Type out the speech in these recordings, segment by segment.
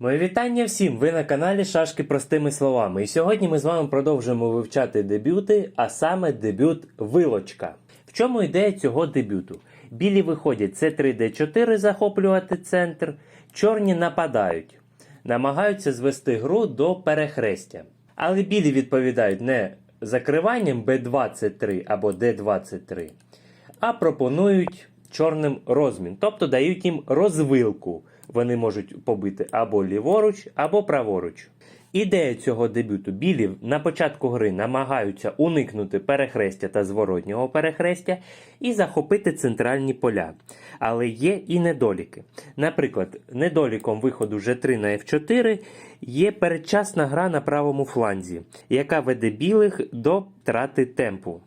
Моє вітання всім! Ви на каналі Шашки простими словами. І сьогодні ми з вами продовжуємо вивчати дебюти, а саме дебют Вилочка. В чому ідея цього дебюту? Білі виходять С3 Д4 захоплювати центр, чорні нападають, намагаються звести гру до перехрестя. Але білі відповідають не закриванням Б23 або Д23, а пропонують чорним розмін, тобто дають їм розвилку. Вони можуть побити або ліворуч, або праворуч. Ідея цього дебюту білі на початку гри намагаються уникнути перехрестя та зворотнього перехрестя і захопити центральні поля. Але є і недоліки. Наприклад, недоліком виходу G3 на F4 є передчасна гра на правому фланзі, яка веде білих до втрати темпу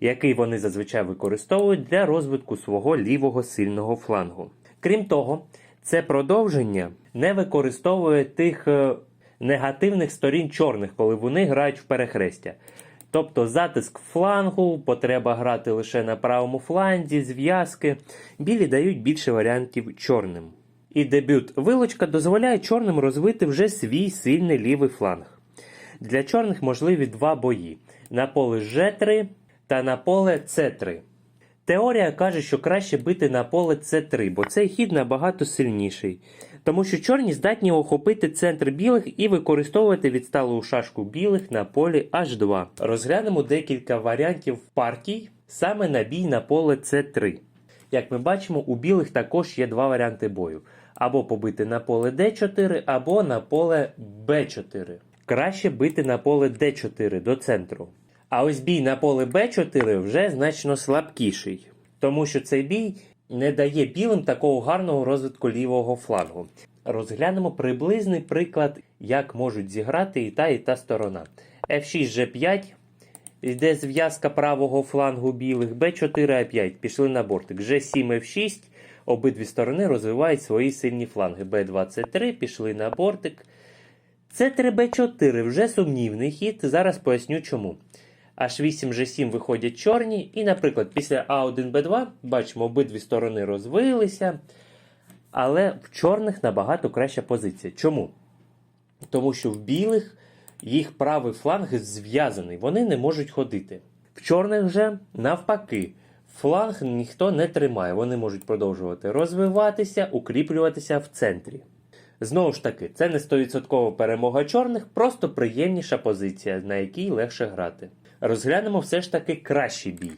який вони зазвичай використовують для розвитку свого лівого сильного флангу. Крім того, це продовження не використовує тих е, негативних сторін чорних, коли вони грають в перехрестя. Тобто затиск флангу, потреба грати лише на правому фланзі, зв'язки. Білі дають більше варіантів чорним. І дебют вилочка дозволяє чорним розвити вже свій сильний лівий фланг. Для чорних можливі два бої на поле G3 та на поле С3. Теорія каже, що краще бити на поле С3, бо цей хід набагато сильніший. Тому що чорні здатні охопити центр білих і використовувати відсталу шашку білих на полі H2. Розглянемо декілька варіантів партій саме на бій на поле С3. Як ми бачимо, у білих також є два варіанти бою: або побити на поле D4, або на поле B4. Краще бити на поле D4 до центру. А ось бій на поле Б4 вже значно слабкіший, тому що цей бій не дає білим такого гарного розвитку лівого флангу. Розглянемо приблизний приклад, як можуть зіграти і та, і та сторона. F6 G5. Йде зв'язка правого флангу білих, Б4 А5, пішли на бортик. G7 F6. Обидві сторони розвивають свої сильні фланги. Б23, пішли на бортик. С3 Б4 вже сумнівний хід. Зараз поясню чому. H8, G7 виходять чорні, і, наприклад, після А1, Б2 бачимо, обидві сторони розвилися. Але в чорних набагато краща позиція. Чому? Тому що в білих їх правий фланг зв'язаний, вони не можуть ходити. В чорних же навпаки, фланг ніхто не тримає, вони можуть продовжувати розвиватися, укріплюватися в центрі. Знову ж таки, це не 100% перемога чорних, просто приємніша позиція, на якій легше грати. Розглянемо все ж таки кращий бій.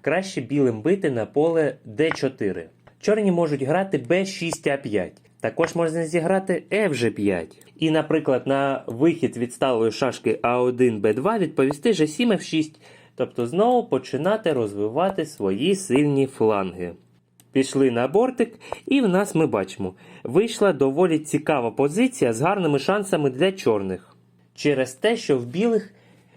Краще білим бити на поле D4. Чорні можуть грати B6А5. Також можна зіграти FG5. І, наприклад, на вихід від сталої шашки А1 Б2 відповісти G7 F6. Тобто знову починати розвивати свої сильні фланги. Пішли на бортик, і в нас ми бачимо, вийшла доволі цікава позиція з гарними шансами для чорних. Через те, що в білих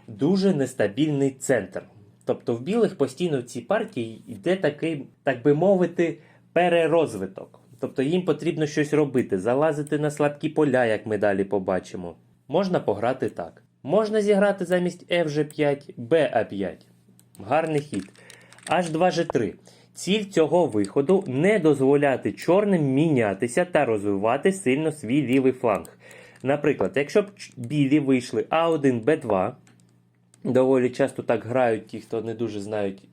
дуже нестабільний центр. Тобто в білих постійно в цій партії йде такий, так би мовити, перерозвиток. Тобто їм потрібно щось робити, залазити на слабкі поля, як ми далі побачимо. Можна пограти так. Можна зіграти замість FG5 BA5. Гарний хід. H2G3. Ціль цього виходу не дозволяти чорним мінятися та розвивати сильно свій лівий фланг. Наприклад, якщо б білі вийшли А1, Б2, доволі часто так грають ті, хто не дуже знають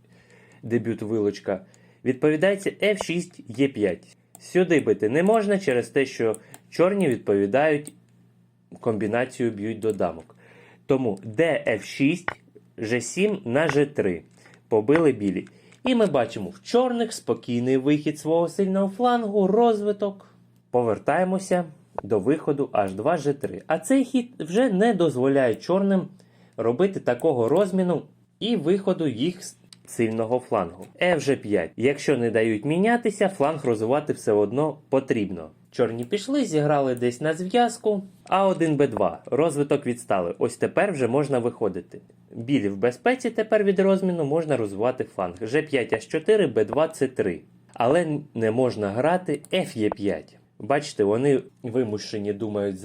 дебют вилочка, відповідається F6, Е5. Сюди бити не можна через те, що чорні відповідають комбінацію б'ють до дамок. Тому DF6, G7 на G3. Побили білі. І ми бачимо в чорних спокійний вихід свого сильного флангу, розвиток. Повертаємося до виходу H2 G3. А цей хід вже не дозволяє чорним робити такого розміну і виходу їх с- сильного флангу. FG5. Якщо не дають мінятися, фланг розвивати все одно потрібно. Чорні пішли, зіграли десь на зв'язку. А1 Б2. Розвиток відстали. Ось тепер вже можна виходити. Білі в безпеці тепер від розміну можна розвивати фланг. G5 H4, Б2 С3. Але не можна грати Ф'Е5. Бачите, вони вимушені думають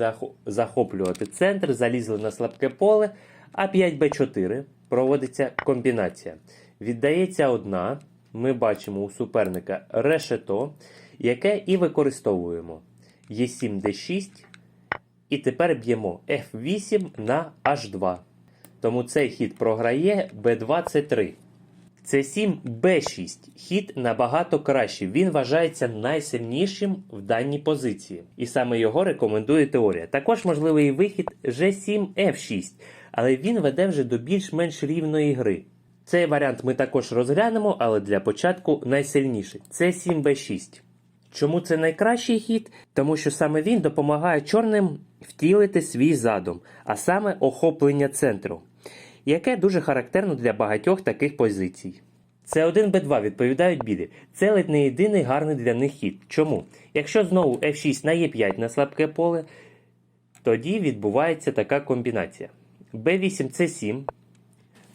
захоплювати центр, залізли на слабке поле, а 5Б4 проводиться комбінація. Віддається одна. Ми бачимо у суперника решето, яке і використовуємо. Є 7 Д6, І тепер б'ємо F8 на H2. Тому цей хід програє B2 C3. С7 Б6. Хід набагато кращий. Він вважається найсильнішим в даній позиції. І саме його рекомендує теорія. Також можливий вихід G7 F6, але він веде вже до більш-менш рівної гри. Цей варіант ми також розглянемо, але для початку найсильніший. С7 Б6. Чому це найкращий хід? Тому що саме він допомагає чорним втілити свій задум, а саме охоплення центру, яке дуже характерно для багатьох таких позицій. С1 Б2 відповідають білі. Це ледь не єдиний гарний для них хід. Чому? Якщо знову F6 на Е5 на слабке поле, тоді відбувається така комбінація. Б8 С7.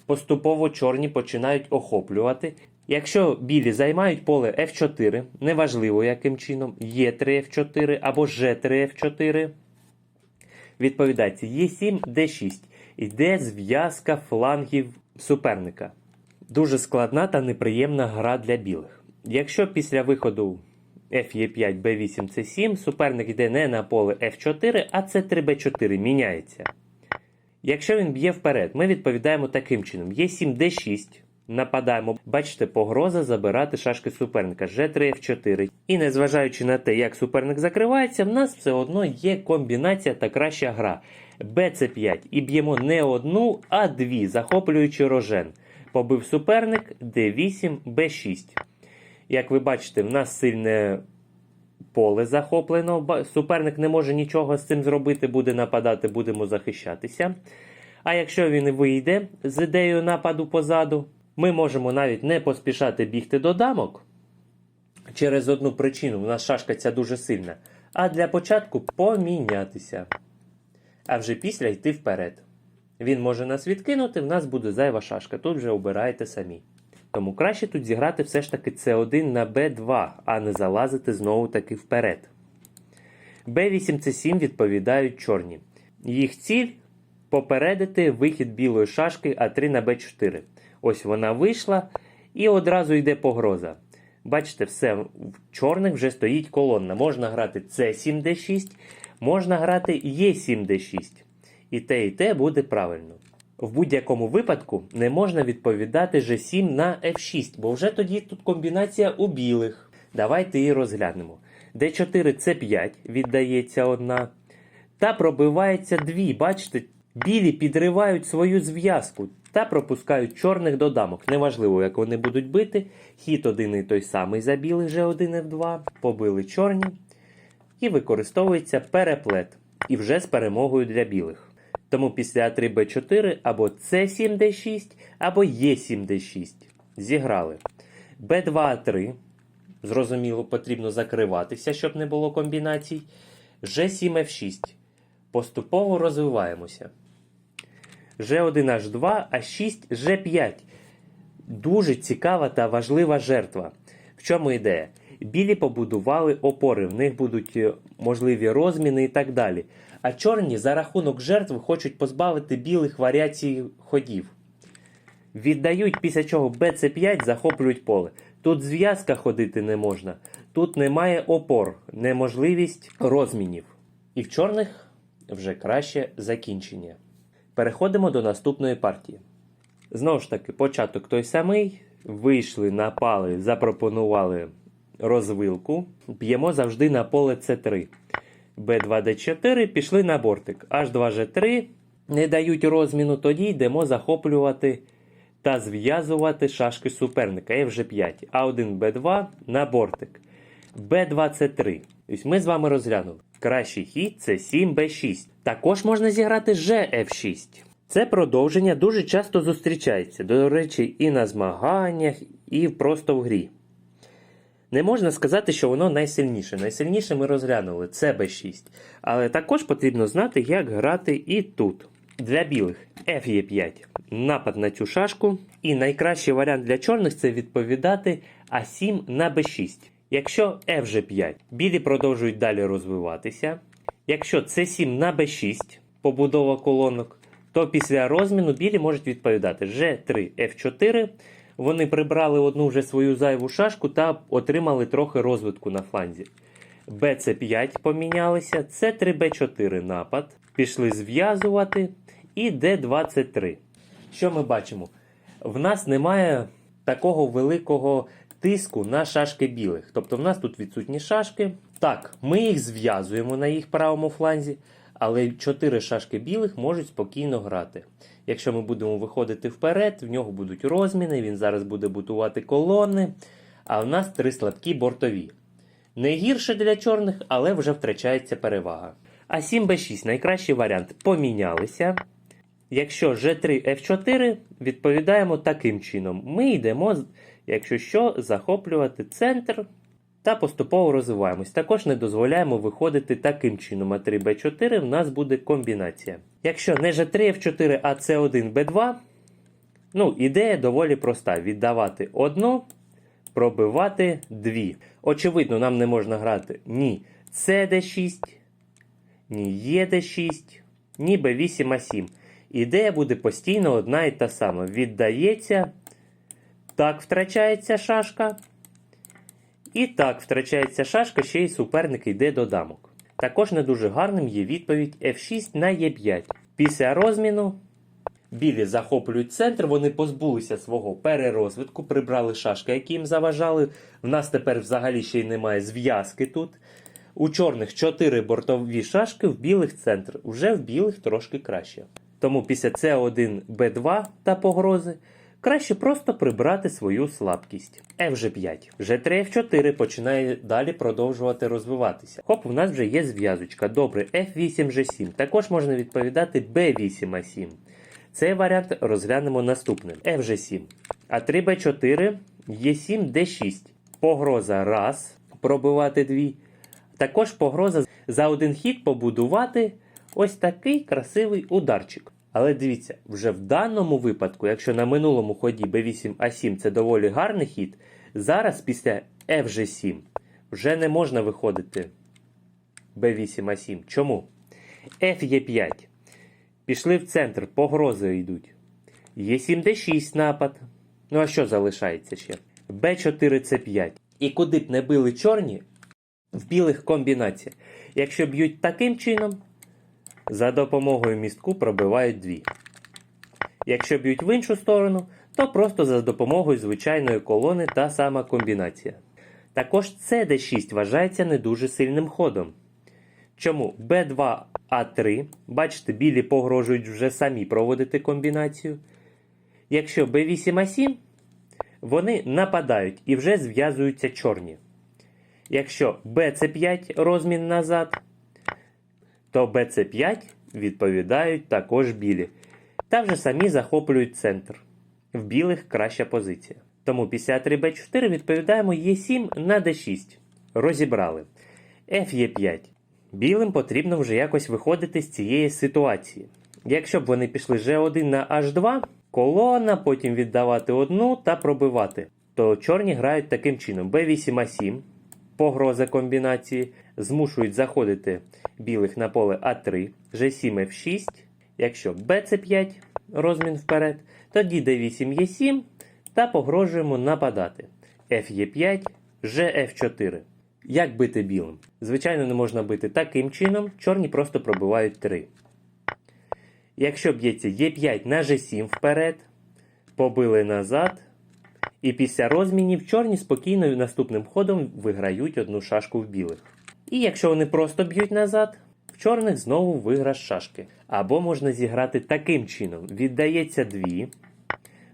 Поступово чорні починають охоплювати. Якщо білі займають поле F4, неважливо яким чином, Е3 F4 або Ж3 F4, відповідається Е7 Д6. Іде зв'язка флангів суперника. Дуже складна та неприємна гра для білих. Якщо після виходу Ф'Е5, Б8, С7 суперник йде не на поле F4, а С3, Б4 міняється. Якщо він б'є вперед, ми відповідаємо таким чином: Е7, Д6. Нападаємо, бачите, погроза забирати шашки суперника Ж3, Ф4. І незважаючи на те, як суперник закривається, в нас все одно є комбінація та краща гра. БЦ5 і б'ємо не одну, а дві, захоплюючи рожен. Побив суперник Д8, Б6. Як ви бачите, в нас сильне поле захоплено. Суперник не може нічого з цим зробити, буде нападати, будемо захищатися. А якщо він вийде з ідеєю нападу позаду, ми можемо навіть не поспішати бігти до дамок через одну причину, в нас шашка ця дуже сильна. А для початку помінятися. А вже після йти вперед. Він може нас відкинути, в нас буде зайва шашка. Тут вже обираєте самі. Тому краще тут зіграти все ж таки С1 на Б2, а не залазити знову таки вперед. Б8 С7 відповідають чорні. Їх ціль попередити вихід білої шашки А3 на Б4. Ось вона вийшла і одразу йде погроза. Бачите, все, в чорних вже стоїть колонна. Можна грати С7 Д6, можна грати Е7 Д6. І те, і те буде правильно. В будь-якому випадку не можна відповідати G7 на F6, бо вже тоді тут комбінація у білих. Давайте її розглянемо. D4 C5 віддається одна. Та пробивається дві. Бачите, білі підривають свою зв'язку та пропускають чорних до дамок. Неважливо, як вони будуть бити. Хід один і той самий за білих G1 F2. Побили чорні. І використовується переплет. І вже з перемогою для білих. Тому після А3 Б4 або С7 Д6, або Е7 Д6. Зіграли. Б2 А3. Зрозуміло, потрібно закриватися, щоб не було комбінацій. Ж7 F6. Поступово розвиваємося. Ж1 H2, А6 Ж5. Дуже цікава та важлива жертва. В чому ідея? Білі побудували опори, в них будуть е, можливі розміни і так далі. А чорні за рахунок жертв хочуть позбавити білих варіацій ходів. Віддають, після чого БЦ5 захоплюють поле. Тут зв'язка ходити не можна, тут немає опор, неможливість розмінів. І в чорних вже краще закінчення. Переходимо до наступної партії. Знову ж таки, початок той самий. Вийшли, напали, запропонували розвилку. Б'ємо завжди на поле С3. Б2Д4 пішли на бортик. H2G3 не дають розміну, тоді йдемо захоплювати та зв'язувати шашки суперника F5. А1 Б2 на бортик. Б2С3. Ось ми з вами розглянули. Кращий хід це 7 Б6. Також можна зіграти ЖФ6. Це продовження дуже часто зустрічається, до речі, і на змаганнях, і просто в грі. Не можна сказати, що воно найсильніше. Найсильніше ми розглянули це Б6. Але також потрібно знати, як грати і тут. Для білих Ф'Е5. Напад на цю шашку. І найкращий варіант для чорних це відповідати А7 на Б6. Якщо Ф5, білі продовжують далі розвиватися. Якщо С7 на Б6, побудова колонок, то після розміну білі можуть відповідати Ж3, Ф4. Вони прибрали одну вже свою зайву шашку та отримали трохи розвитку на фланзі. БЦ5 помінялися, С3Б4 напад. Пішли зв'язувати і Д23. Що ми бачимо? В нас немає такого великого тиску на шашки білих. Тобто в нас тут відсутні шашки. Так, ми їх зв'язуємо на їх правому фланзі, але 4 шашки білих можуть спокійно грати. Якщо ми будемо виходити вперед, в нього будуть розміни, він зараз буде будувати колони. А в нас три слабкі бортові. Не гірше для чорних, але вже втрачається перевага. А 7 Б6 найкращий варіант. Помінялися. Якщо G3 F4, відповідаємо таким чином. Ми йдемо, якщо що, захоплювати центр та поступово розвиваємось. Також не дозволяємо виходити таким чином. А 3 Б4 в нас буде комбінація. Якщо не G3 F4, а C1 Б2, ну, ідея доволі проста: віддавати одну, пробивати дві. Очевидно, нам не можна грати ні CD6, ні ЕД6, ні Б8 А7. Ідея буде постійно одна і та сама. Віддається, так втрачається шашка. І так втрачається шашка, ще й суперник йде до дамок. Також не дуже гарним є відповідь F6 на Е5. Після розміну білі захоплюють центр, вони позбулися свого перерозвитку, прибрали шашки, які їм заважали. В нас тепер взагалі ще й немає зв'язки тут. У чорних 4 бортові шашки, в білих центр. Вже в білих трошки краще. Тому після С1 Б2 та погрози краще просто прибрати свою слабкість. F5. G3 F4 починає далі продовжувати розвиватися. Хоп, у нас вже є зв'язочка. Добре, F8 G7. Також можна відповідати B8 A7. Цей варіант розглянемо наступним. FG7. А3 Б4, Е7 Д6. Погроза раз. Пробивати дві. Також погроза за один хід побудувати ось такий красивий ударчик. Але дивіться, вже в даному випадку, якщо на минулому ході B8 А7 це доволі гарний хід, зараз після FG7 вже не можна виходити B8 А7. Чому? F5. Пішли в центр, погрози йдуть. Є7 Д6 напад. Ну а що залишається ще? Б4 С5. І куди б не били чорні, в білих комбінація. Якщо б'ють таким чином, за допомогою містку пробивають дві. Якщо б'ють в іншу сторону, то просто за допомогою звичайної колони та сама комбінація. Також CD6 вважається не дуже сильним ходом. Чому B2 А3, бачите, білі погрожують вже самі проводити комбінацію. Якщо B8 А7, вони нападають і вже зв'язуються чорні. Якщо BC5 розмін назад, то BC5 відповідають також білі. Та вже самі захоплюють центр. В білих краща позиція. Тому після 3B4 відповідаємо Е7 на D6. Розібрали. Ф'Е5. Білим потрібно вже якось виходити з цієї ситуації. Якщо б вони пішли G1 на H2, колона, потім віддавати одну та пробивати, то чорні грають таким чином: B8 А7, погроза комбінації, змушують заходити білих на поле А3, G7 F6. Якщо BC5 розмін вперед, тоді D8 Е7 та погрожуємо нападати. Ф'Е5, Gf4. Як бити білим? Звичайно, не можна бити таким чином, чорні просто пробивають 3. Якщо б'ється Е5 на G7 вперед, побили назад. І після розмінів чорні спокійно наступним ходом виграють одну шашку в білих. І якщо вони просто б'ють назад, в чорних знову виграш шашки. Або можна зіграти таким чином: віддається дві,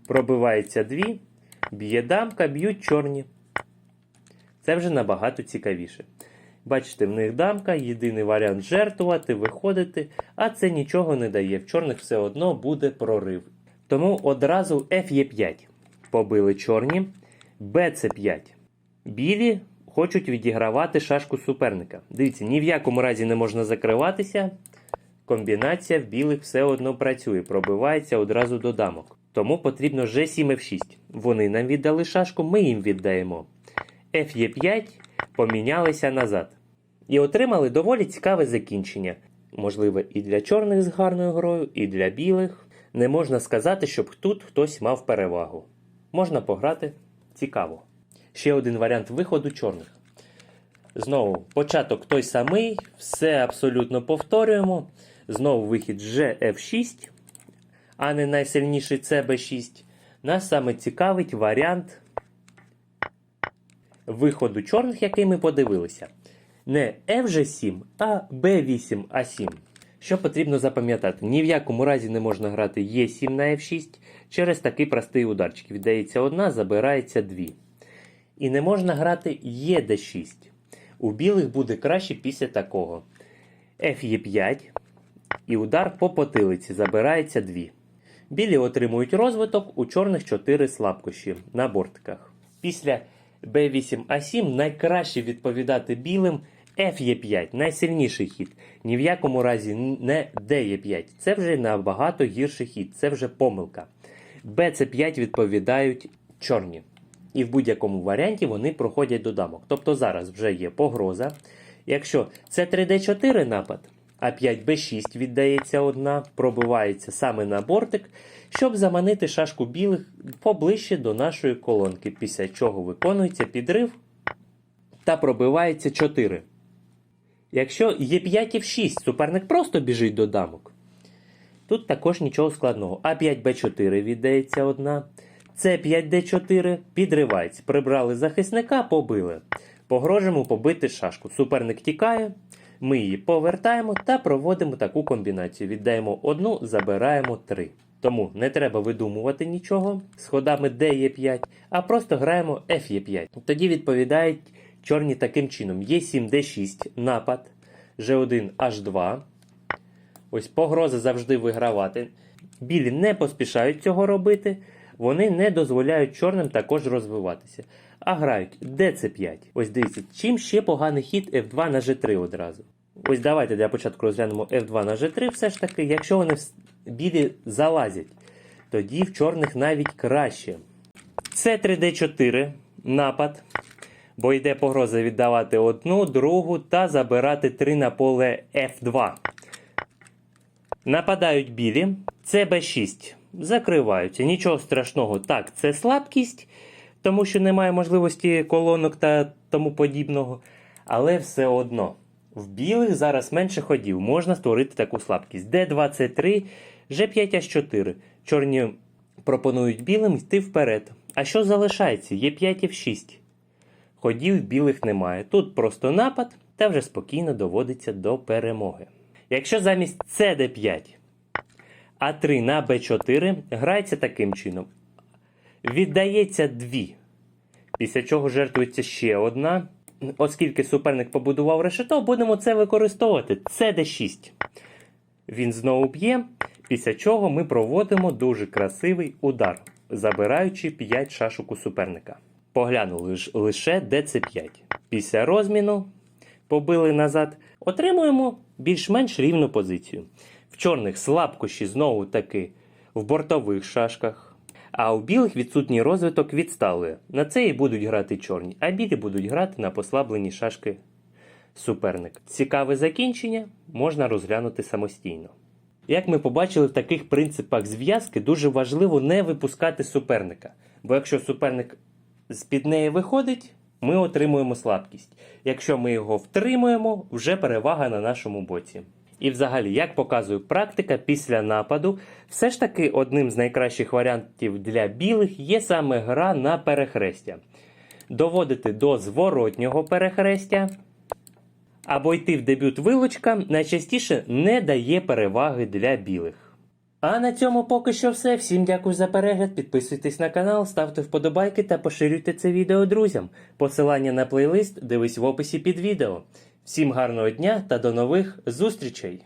пробивається дві, б'є дамка, б'ють чорні. Це вже набагато цікавіше. Бачите, в них дамка, єдиний варіант жертвувати, виходити, а це нічого не дає. В чорних все одно буде прорив. Тому одразу Ф'Е5. Побили чорні, БЦ5. Білі хочуть відігравати шашку суперника. Дивіться, ні в якому разі не можна закриватися. Комбінація в білих все одно працює, пробивається одразу до дамок. Тому потрібно G7 F6. Вони нам віддали шашку, ми їм віддаємо. Ф'Е5 помінялися назад. І отримали доволі цікаве закінчення. Можливо, і для чорних з гарною грою, і для білих. Не можна сказати, щоб тут хтось мав перевагу. Можна пограти цікаво. Ще один варіант виходу чорних. Знову початок той самий, все абсолютно повторюємо. Знову вихід GF6, а не найсильніший CB6. Нас саме цікавить варіант виходу чорних, який ми подивилися. Не FG7, а B8A7. Що потрібно запам'ятати? Ні в якому разі не можна грати E7 на F6 через такий простий ударчик. Віддається одна, забирається дві. І не можна грати ED6. У білих буде краще після такого. Ф'Е5 і удар по потилиці забирається 2. Білі отримують розвиток, у чорних 4 слабкощі на бортиках. Після Б8А7 найкраще відповідати білим Ф'Е5, найсильніший хід. Ні в якому разі не Д'Е5. Це вже набагато гірший хід, це вже помилка. БЦ5 відповідають чорні. І в будь-якому варіанті вони проходять до дамок. Тобто зараз вже є погроза. Якщо це 3D4 напад, а 5Б6 віддається одна, пробивається саме на бортик, щоб заманити шашку білих поближче до нашої колонки, після чого виконується підрив та пробивається 4. Якщо є 5 і 6, суперник просто біжить до дамок. Тут також нічого складного. А5Б4 віддається одна. С5Д4 підривається. Прибрали захисника, побили. Погрожуємо побити шашку. Суперник тікає, ми її повертаємо та проводимо таку комбінацію. Віддаємо одну, забираємо три. Тому не треба видумувати нічого з ходами Д'Е5, а просто граємо Ф'Е5. Тоді відповідають чорні таким чином: Є7, Д6, напад, Ж1, H2. Ось погроза завжди вигравати. Білі не поспішають цього робити, вони не дозволяють чорним також розвиватися. А грають ДЦ5. Ось дивіться, чим ще поганий хід F2 на G3 одразу. Ось давайте для початку розглянемо F2 на G3. Все ж таки, якщо вони вс- білі залазять, тоді в чорних навіть краще. Це 3D4 напад, бо йде погроза віддавати одну, другу та забирати 3 на поле F2. Нападають білі. Це Б6. Закриваються. Нічого страшного. Так, це слабкість, тому що немає можливості колонок та тому подібного. Але все одно. В білих зараз менше ходів. Можна створити таку слабкість. Д23, Ж5H4. Чорні пропонують білим йти вперед. А що залишається? Є 5 і 6. Ходів білих немає. Тут просто напад та вже спокійно доводиться до перемоги. Якщо замість CD5 А3 на Б4 грається таким чином. Віддається 2. Після чого жертвується ще одна. Оскільки суперник побудував решето, будемо це використовувати. CD6. Він знову б'є, після чого ми проводимо дуже красивий удар, забираючи 5 шашок у суперника. Поглянули ж лише ДЦ5. Після розміну побили назад, отримуємо більш-менш рівну позицію. Чорних слабкощі знову таки в бортових шашках. А у білих відсутній розвиток відстали. На це і будуть грати чорні, а білі будуть грати на послаблені шашки суперник. Цікаве закінчення можна розглянути самостійно. Як ми побачили, в таких принципах зв'язки дуже важливо не випускати суперника. Бо якщо суперник з-під неї виходить, ми отримуємо слабкість. Якщо ми його втримуємо, вже перевага на нашому боці. І взагалі, як показує практика, після нападу, все ж таки одним з найкращих варіантів для білих є саме гра на перехрестя. Доводити до зворотнього перехрестя або йти в дебют вилучка найчастіше не дає переваги для білих. А на цьому поки що все. Всім дякую за перегляд. Підписуйтесь на канал, ставте вподобайки та поширюйте це відео друзям. Посилання на плейлист дивись в описі під відео. Всім гарного дня та до нових зустрічей!